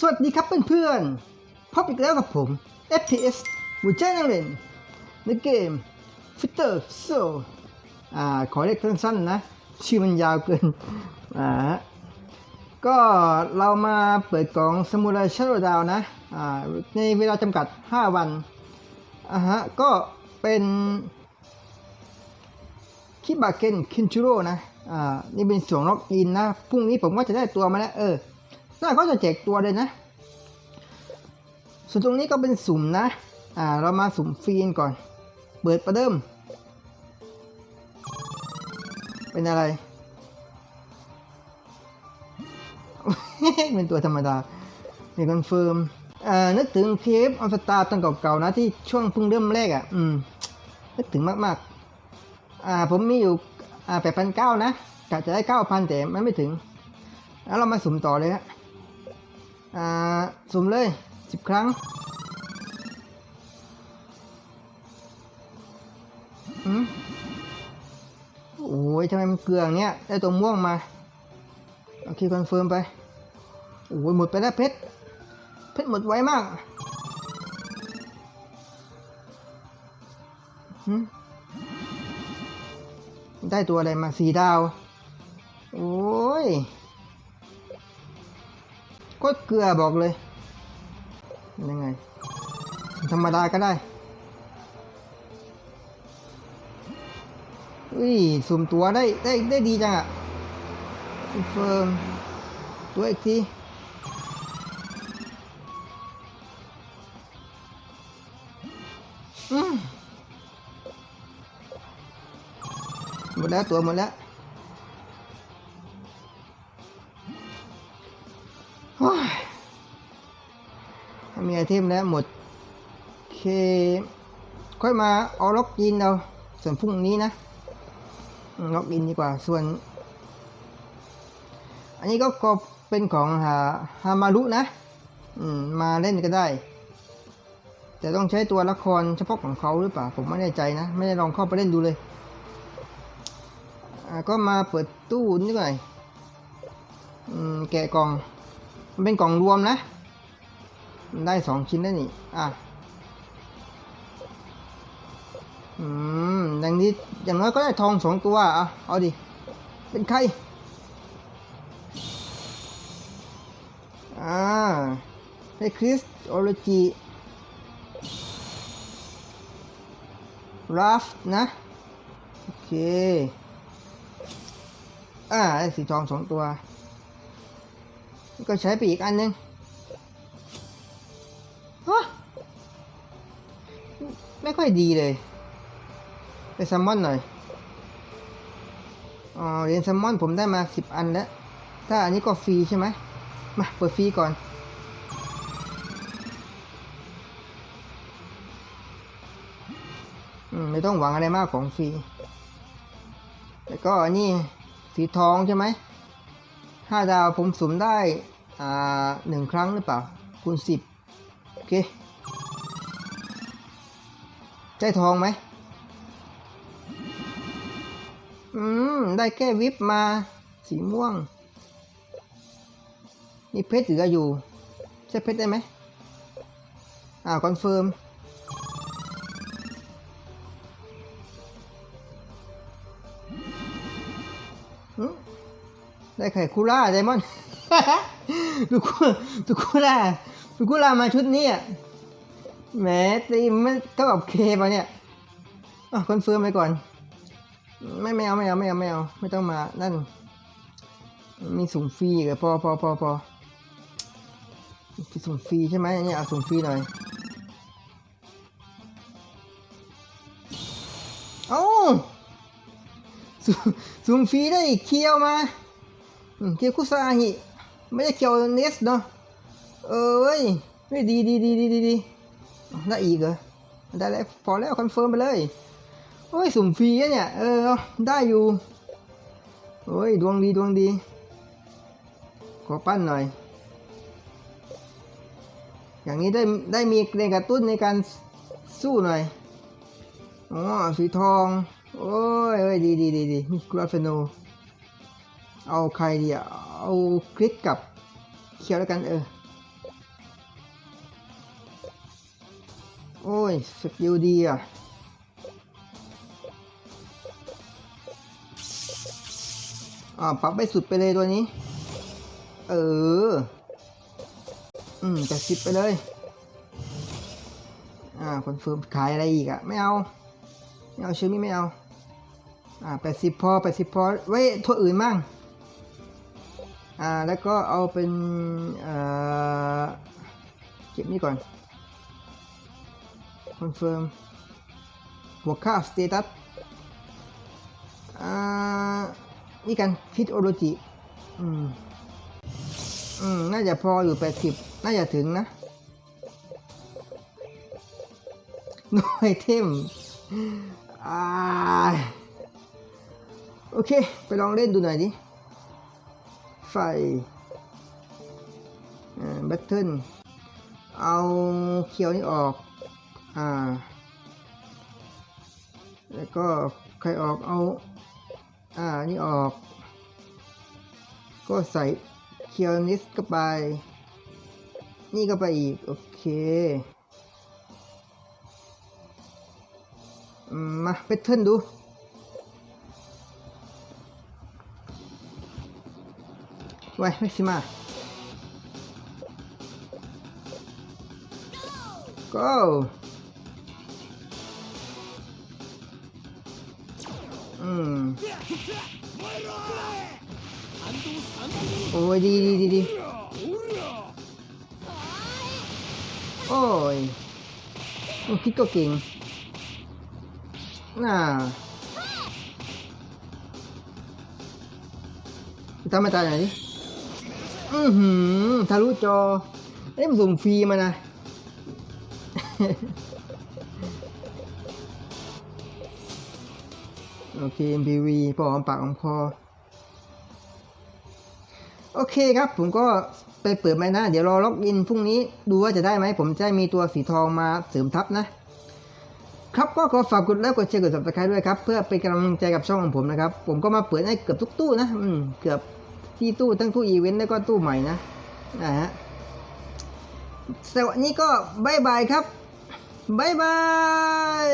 สวัสดีครับเพื่อนๆพบอีกแล้วกับผม FPS หัวใจนักเล่นในเกม Fitter So อ่าขอเรียกสั้นๆนะ ชื่อมันยาวเกินอ่าก็เรามาเปิดกล่องสมุไรชั่นดาวนะอ่าในเวลาจำกัด 5 วันอ่าฮะก็เป็นคิบาเกนคินชูโร่นะอ่านี่เป็นส่วนล็อกอินนะ พรุ่งนี้ผมก็จะได้ตัวมาแล้วเออ น่าเขาจะแจกตัวเลยนะ ส่วนตรงนี้ก็เป็นสุ่มนะ อ่า เรามาสุ่มฟีนก่อน เปิดประเดิม เป็นอะไร เป็นตัวธรรมดามีคอนเฟิร์มอ่านึกถึงเคฟออฟสตาร์ตอนเก่าๆนะที่ช่วงเพิ่งเริ่มแรกอะ อืม นึกถึงมากๆ อ่า ผมมีอยู่ อ่าแปดพันเก้านะกะจะได้เก้าพันแต่มันไม่ถึง แล้วเรามาสุ่มต่อเลยฮะ อ่าสุ่มเลยสิบครั้ง อืมโอ้ยทำไมมันเกลืองเงี้ย ได้ตัวม่วงมา โอเคคอนเฟิร์มไป โอ้ยหมดไปแล้วเพชร เพชรหมดไวมากหืมได้ตัวอะไรมาสีดาว โอ้ย ก็เกลือบอกเลย ยังไง ธรรมดาก็ได้อุ้ยสุ่มตัวได้ได้ได้ดีจังอะเฟิร์มตัวอีกทีอืมหมดแล้วตัวหมดแล้ว มีไอเทมแล้วหมดโอเค ค่อยมาเอาล็อกอินเอาส่วนพรุ่งนี้นะอืมล็อกอินดีกว่าส่วน อันนี้ก็ก็เป็นของฮาฮามารุนะมมาเล่นก็ได้ แต่ต้องใช้ตัวละครเฉพาะของเขาหรือเปล่า ผมไม่แน่ใจนะ ไม่ได้ลองเข้าไปเล่นดูเลยก็มาเปิดตู้นี่หน่อยแกะกล่อง มันเป็นกล่องรวมนะได้สองชิ้นแล้นี่อะอืมอย่างนี้อย่างน้อยก็ได้ทองสองตัวอะเอาดิ เป็นใครอ่าได้คริสโอโลจีราฟนะ โอเค อ่าได้สีทองสองตัว ก็ใช้ไปอีกอันหนึงฮะไม่ค่อยดีเลย ไปแซลมอนหน่อยอ๋อเหรียญแซลมอนผมได้มาสิบอันแล้ว ถ้าอันนี้ก็ฟรีใช่ไหมมาเปิดฟรีก่อนอืมไม่ต้องหวังอะไรมากของฟรี แล้วก็อันนี้สีทองใช่ไหม ห้าดาวผมสุ่มได้อ่าหนึ่งครั้งหรือเปล่า คูณสิบโอเคได้ทองไหม อืม ได้แค่วิบมา สีม่วง นี่เพชรเหลืออยู่ ใช่เพชรได้ไหมอ่าคอนเฟิร์ม ได้ไข่คูล่าไดมอนด์ดูคูดูคูล่าดูคูล่ามาชุดนี้อะแหมตีมไม่เท่ากับเคปะเนี่ยอะคอนเฟิร์มไปก่อน ไม่ไม่เอาไม่เอาไม่เอาไม่เอาไม่ต้องมานั่น มีสุ่มฟรีเหรอพอพอพอพอสุ่มฟรีใช่ไหมเนี่ยเอาสุ่มฟรีหน่อยเอ้าสุ่มสุ่มฟรีได้เคียวมา เคียวคุซาฮิไม่ได้เคียวเนสเนาะเอ้ยไม่ดีดีดีดีดีดีได้อีกเหรอได้แล้วพอแล้วคอนเฟิร์มไปเลยโอ้ยสุ่มฟรีเนี่ยเออได้อยู่โอ้ยดวงดีดวงดี ขอปั้นหน่อย อย่างนี้ได้ได้มีแรงกระตุ้นในการสู้หน่อยอ๋อสีทอง โอ้ยเอ้ยดีดีดีดีนี่กราฟโน เอาใครดีเอาคลิกกับเคียวแล้วกันเออ โอ้ยสกิลดีอะอ่าปั๊บไปสุดไปเลยตัวนี้ เออ อืมจะสิบไปเลย อ่าคอนเฟิร์มขายอะไรอีกอะไม่เอา ไม่เอาชื่อนี้ไม่เอา อ่าแปดสิบพอแปดสิบพอไว้ทั่วอื่นมั่ง อ่าแล้วก็เอาเป็นเอ่อเก็บนี่ก่อนคอนเฟิร์มหัวข้าสเตตัสอ่านี่กันฟิตโอโรจิอืมอืมน่าจะพออยู่แปดสิบน่าจะถึงนะหน่วยเทมอ่าโอเค ไปลองเล่นดูหน่อยดิ ไฟแบตเทิลเอาเขียวนี่ออก อ่า แล้วก็ใครออกเอา อ่า นี่ออก ก็ใส่เคียวนิสเข้าไป นี่ก็ไปอีก โอเคมมาเปเทิร์นดู ไว้แม็กซิมา go อืมโอ้ยดีดีดีดีโอ้ยมันคิดก็เก่งน่าทำมาตายไหนอยดิ อือหือทะลุจอเอ้ยมันสุ่มฟรีมานะ โอเค MPV พอมปากหอมคอ โอเคครับผมก็ไปเปิดไม้นะเดี๋ยวรอล็อกอินพรุ่งนี้ดูว่าจะได้ไหม ผมจะมีตัวสีทองมาเสริมทับนะ ครับก็ขอฝากกดไลค์กดแชร์กด subscribe ด้วยครับ เพื่อเป็นกำลังใจกับช่องของผมนะครับ ผมก็มาเปิดให้เกือบทุกตู้นะ อืม เกือบ ที่ตู้ทั้งตู้อีเวนต์แล้วก็ตู้ใหม่นะนะฮะสวัสดีก็บายบายครับบายบาย